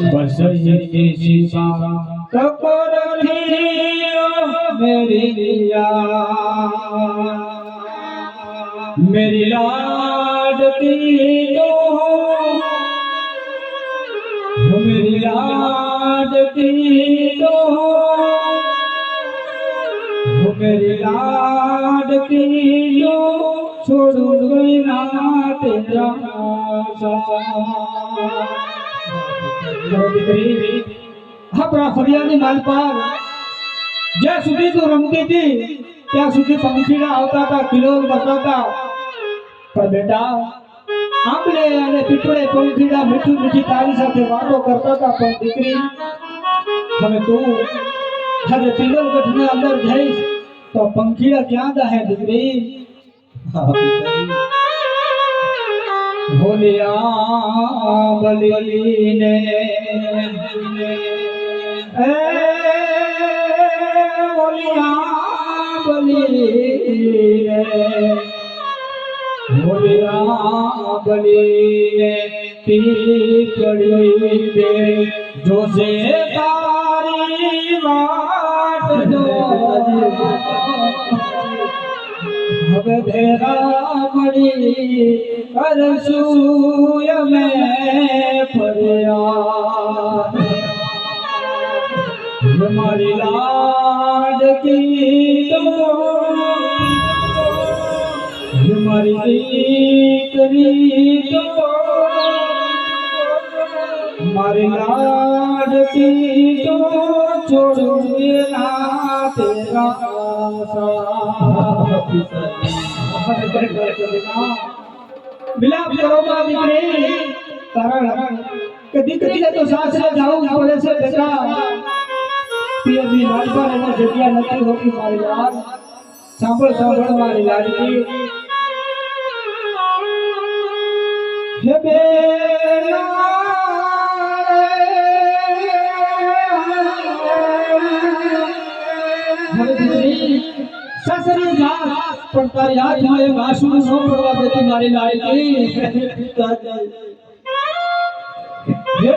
बस ये शिवा कपर मेरी लिया मेरी लाडकी तो हो मेरी लाडकी तो हो मेरी लाडकी तो छोड़ गई ना तेरा દીકરી આપણા ફરિયાની માલપાર જ્યાં સુધી રમતી હતી, ત્યાં સુધી પંખીડા આવતા હતા, કિલોલ બતાવતા પણ બેટા, આંબળે અને પીપળે પંખીડા મીઠું મીઠી તારી સાથે વાતો કરતા હતા દીકરી, હવે તું હવે પિલોલ ગઢની અંદર જઈશ, તો પંખીડા ક્યાં જાહે દીકરી. ભોલિયા બલીને. એ ભોલિયા બલીને. ભોલિયા બલીને પીકડી દે. જોશે તારી હવે ભેરા મળી કરશું અમે ફર્યા મારી લાડકી તો મારી દીકરી તો મારી લાડકી તો છોડું ના તેરા. મિલાપ કરો માં દીકરી કારણ કદી કદી તો સાસરે જાવું પડે છે બેટા પિયરની લાડપા એમાં જગ્યા નથી હોતી મારી લાડ સાંભળ સાંભળ મારી લાડકી. હે બેના સાસરે જા પણ તારી હાથમાં એક આંસુ ન પડવા દેતી મારી લાડકી હે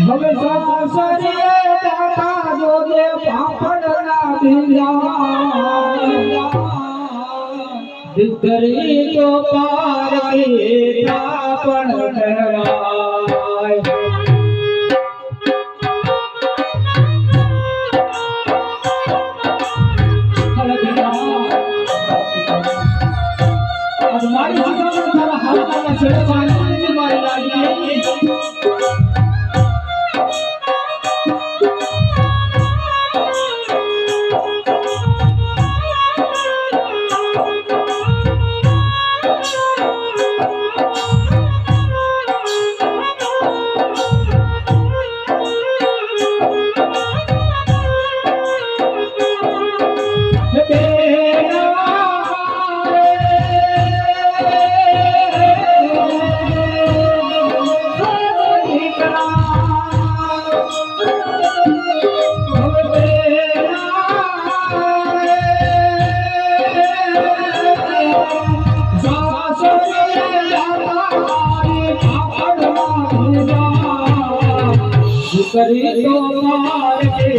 હવે સાસરીએ દાતા જોજે પાપડના ભીંજા દીકરી તો પારકી પણ ઠરાય. હાથના છેડે મારી કરી તો માર કે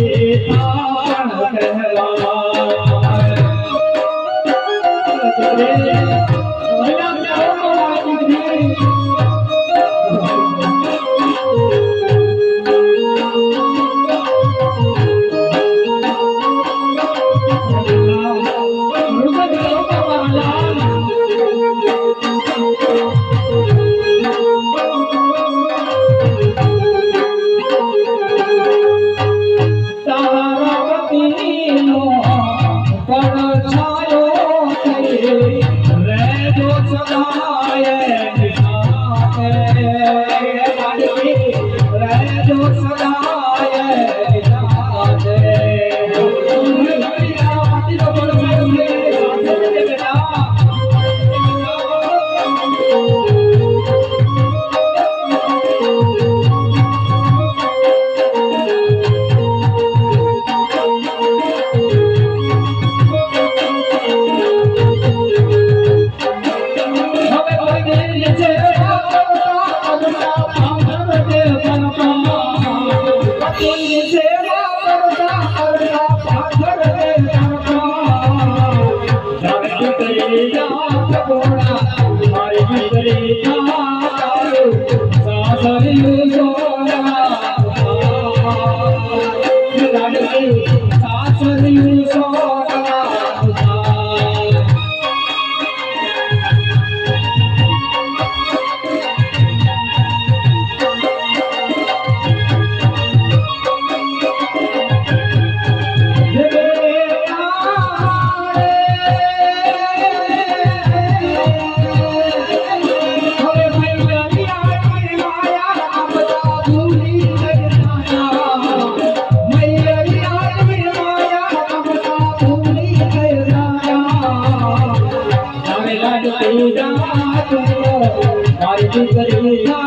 તાણ તારાવતીનો ಏನು મારી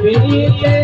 હરવાયની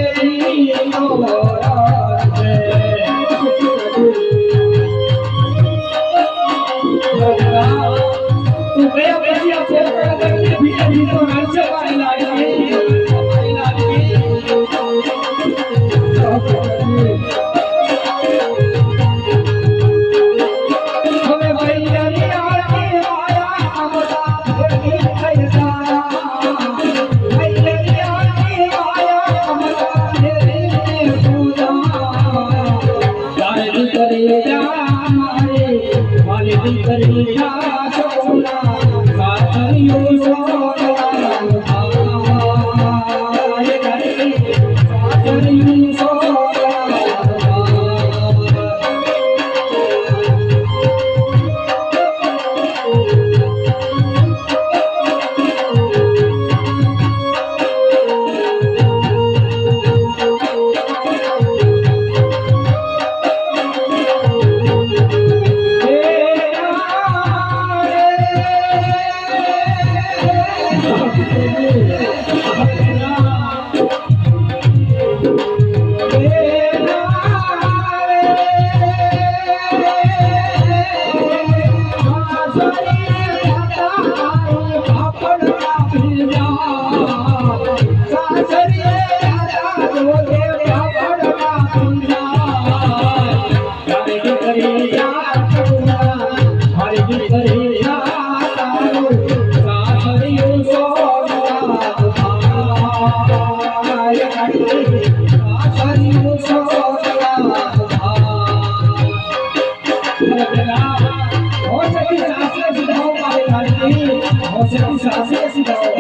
સાસરે સીધાઓ